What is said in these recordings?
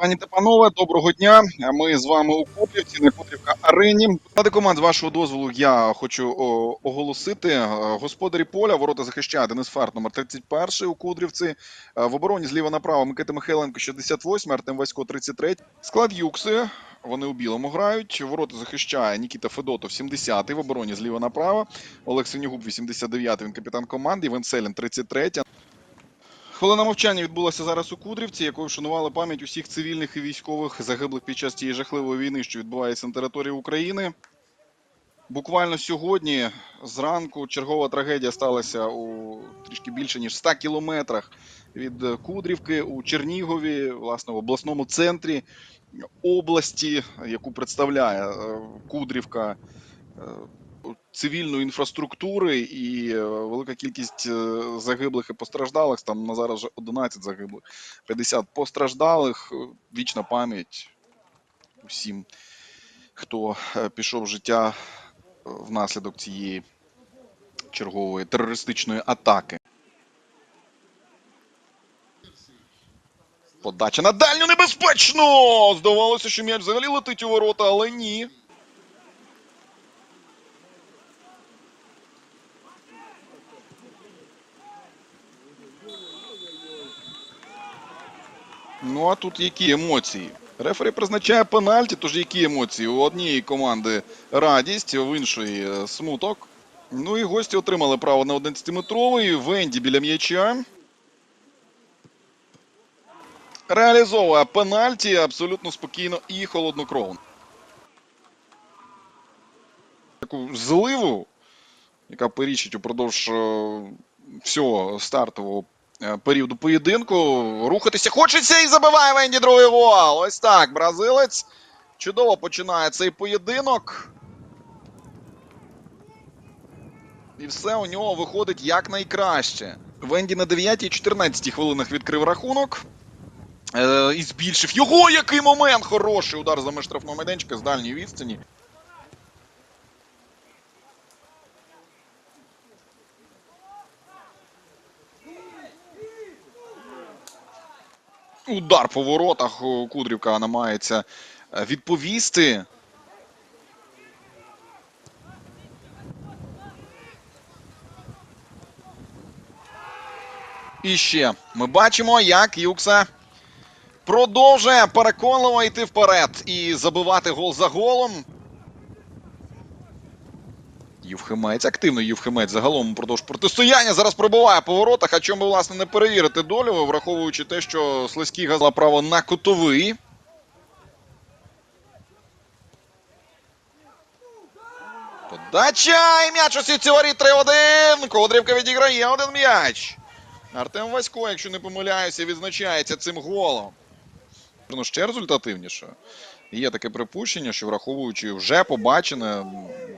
Пані та доброго дня. Ми з вами у Котрівці, на Котрівка Арені. Ради команд, вашого дозволу, я хочу оголосити. Е, Господарі поля, ворота захищає Денис Фарт, номер 31 у Кодрівці. Е, В обороні зліва направо Микита Михайленко, 68, Артем Васько, 33. Склад Юкси. Вони у білому грають. Ворота захищає Нікіта Федотов, 70-й в обороні зліва направо. Олег Синігуб, 89-й, він капітан команди. Іван Селін, 33 Хвилина мовчання відбулася зараз у Кудрівці, якою вшанували пам'ять усіх цивільних і військових загиблих під час тієї жахливої війни, що відбувається на території України. Буквально сьогодні зранку чергова трагедія сталася у трішки більше ніж 100 кілометрах від е, Кудрівки у Чернігові, власне, в обласному центрі області, яку представляє е, Кудрівка. Цивільної інфраструктури і е, велика кількість е, загиблих і постраждалих. Там на зараз вже 11 загиблих, 50 постраждалих. Е, Вічна пам'ять усім, хто пішов життя внаслідок цієї чергової терористичної атаки. Подача на дальню небезпечно! Здавалося, що м'яч взагалі летить у ворота, але ні. Ну а тут які емоції? Рефері призначає пенальті, тож які емоції? У однієї команди радість, у іншої е, смуток. Ну і гості отримали право на 11-метровий. Венді біля м'яча. Реалізовує пенальті абсолютно спокійно і холоднокровно. Таку зливу, яка перічить упродовж е, всього стартового періоду поєдинку. Рухатися хочеться і забиває Венді другий гол. Ось так, бразилець. Чудово починає цей поєдинок. І все у нього виходить якнайкраще. Венді на 9 14 хвилинах відкрив рахунок. Е, і збільшив його який момент! Хороший удар за меж майданчика з дальньої відстані. Удар по воротах. Кудрівка намагається е, відповісти. І ще ми бачимо, як Юкса продовжує переконливо йти вперед і забивати гол за голом. Євхимець, активно Євхимець загалом упродовж протистояння зараз пробиває по воротах, а чому, власне, не перевірити долю, враховуючи те, що Слизький газла право на кутовий. Подача! І м'яч у сітці воріт 3-1. Кодрівка відіграє один м'яч. Артем Васько, якщо не помиляюся, відзначається цим голом. Ну, ще результативніше. Є таке припущення, що враховуючи вже побачене,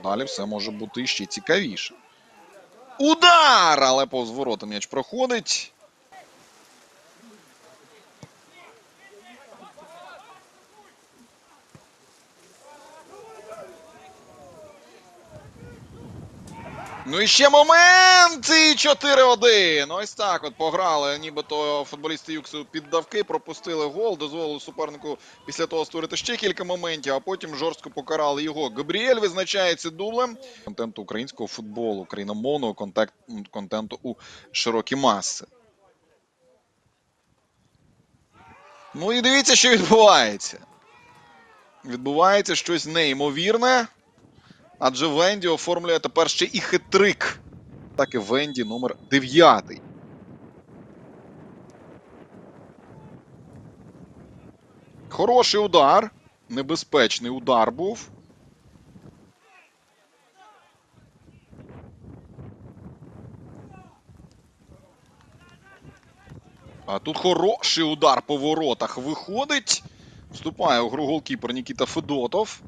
далі все може бути ще цікавіше. Удар! Але повз ворота м'яч проходить. Ну і ще момент! І 4-1. Ось так от пограли. Нібито футболісти Юксу піддавки, пропустили гол, дозволили супернику після того створити ще кілька моментів, а потім жорстко покарали його. Габріель визначається дублем контенту українського футболу, україномовного контент, контенту у широкі маси. Ну і дивіться, що відбувається. Відбувається щось неймовірне. Адже Венді оформлює тепер ще і хитрик. Так і Венді номер 9. Хороший удар. Небезпечний удар був. А тут хороший удар по воротах виходить. Вступає у гру голкіпер Нікіта Федотов.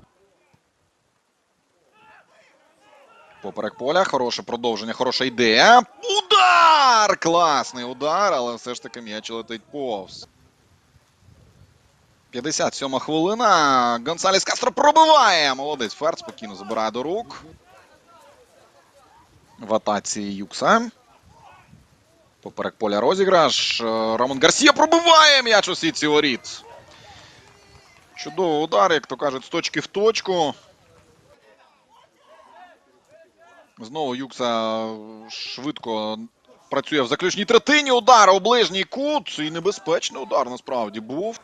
Поперек поля, хороше продовження, хороша ідея. Удар! Класний удар, але все ж таки м'яч летить повз. 57 хвилина. Гонсаліс Кастро пробиває. Молодець. Ферд спокійно забирає до рук. В атаці Юкса. Поперек поля розіграш. Рамон Гарсія пробиває м'яч у сітці воріт. Чудовий удар, як то кажуть, з точки в точку. Знову Юкса швидко працює в заключній третині. Удар у ближній кут. І небезпечний удар насправді був.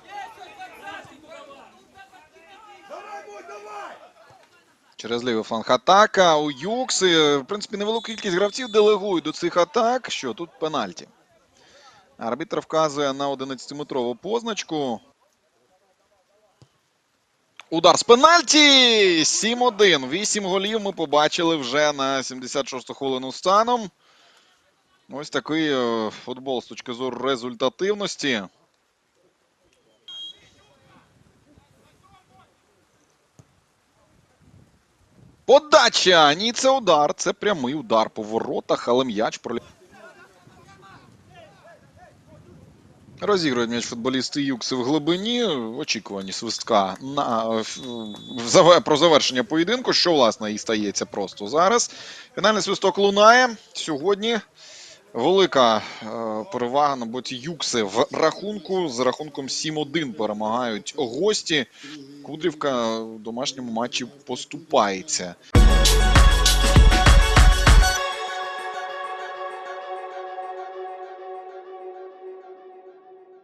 Через лівий фланг атака у Юкси. В принципі, невелику кількість гравців делегують до цих атак. Що тут пенальті. Арбітр вказує на 11-метрову позначку. Удар з пенальті! 7-1. 8 голів ми побачили вже на 76-ту хвилину станом. Ось такий е, футбол з точки зору результативності. Подача! Ні, це удар. Це прямий удар по воротах, але м'яч пролі... Розігрують м'яч футболісти Юкси в глибині. В очікуванні свистка на про завершення поєдинку, що власне і стається просто зараз. Фінальний свисток лунає. Сьогодні велика е, перевага боці Юкси в рахунку. З рахунком 7-1 перемагають гості. Кудрівка в домашньому матчі поступається.